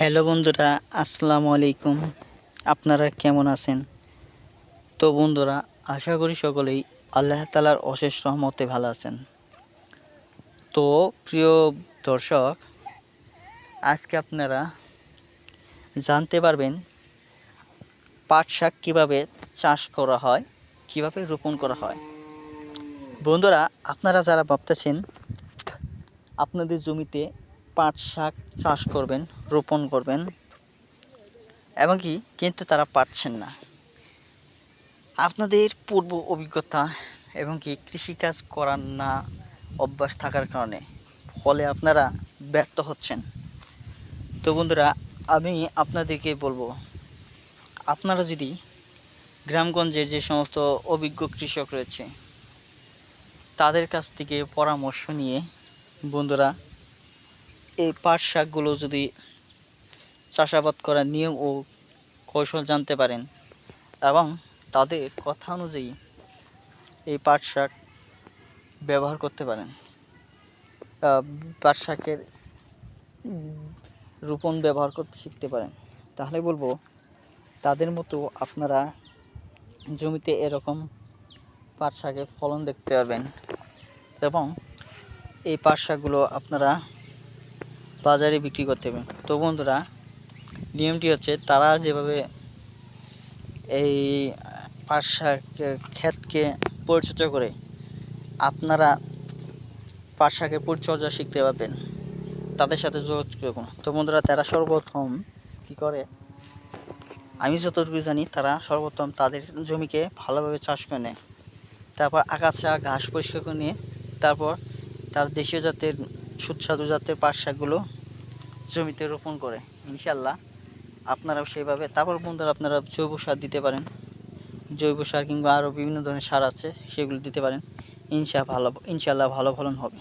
Hello বন্ধুরা, আসসালামু আলাইকুম। আপনারা কেমন আছেন? তো বন্ধুরা, আশা করি সকলেই আল্লাহ তালার অশেষ রহমতে ভালো আছেন। তো প্রিয় দর্শক, আজকে আপনারা জানতে পারবেন পাট শাক কীভাবে চাষ করা হয়, কীভাবে রোপণ করা হয়। বন্ধুরা, আপনারা যারা ভাবতেছেন, আপনাদের জমিতে পাট শাক চাষ করবেন, রোপণ করবেন এবং কি কিন্তু তারা পারছেন না। আপনাদের পূর্ব অভিজ্ঞতা এবং কি কৃষিকাজ করার না অভ্যাস থাকার কারণে ফলে আপনারা ব্যর্থ হচ্ছেন। তো বন্ধুরা, আমি আপনাদেরকে বলব, আপনারা যদি গ্রামগঞ্জের যে সমস্ত অভিজ্ঞ কৃষক রয়েছে, তাদের কাছ থেকে পরামর্শ নিয়ে বন্ধুরা এই পাট শাকগুলো যদি চাষাবাদ করার নিয়ম ও কৌশল জানতে পারেন এবং তাদের কথা অনুযায়ী এই পাট শাক ব্যবহার করতে পারেন। পাট শাকের রোপণ ব্যবহার করতে শিখতে পারেন। তাহলে বলব, তাদের মতো আপনারা জমিতে এরকম পাট শাকের ফলন দেখতে পারবেন এবং এই পাট শাকগুলো আপনারা বাজারে বিক্রি করতে হবে। তো বন্ধুরা, নিয়মটি হচ্ছে তারা যেভাবে এই পাট শাকের ক্ষেতকে পরিচর্যা করে, আপনারা পাট শাকের পরিচর্যা শিখতে পারবেন। তাদের সাথে যোগাযোগ করুন। তো বন্ধুরা, তারা সর্বপ্রথম কী করে? আমি যতটুকু জানি, তারা সর্বপ্রথম তাদের জমিকে ভালোভাবে চাষ করে নেয়। তারপর আগাছা, ঘাস পরিষ্কার করে নিয়ে, তারপর তার দেশীয় জাতের সুস্বাদু জাতের পাট শাকগুলো জমিতে রোপণ করে ইনশাল্লাহ আপনারাও সেইভাবে, তারপর বন্ধুরা আপনারা জৈব সার দিতে পারেন। জৈব সার কিংবা আরও বিভিন্ন ধরনের সার আছে, সেগুলো দিতে পারেন। ইনশা ভালো ইনশাল্লাহ ভালো ফলন হবে।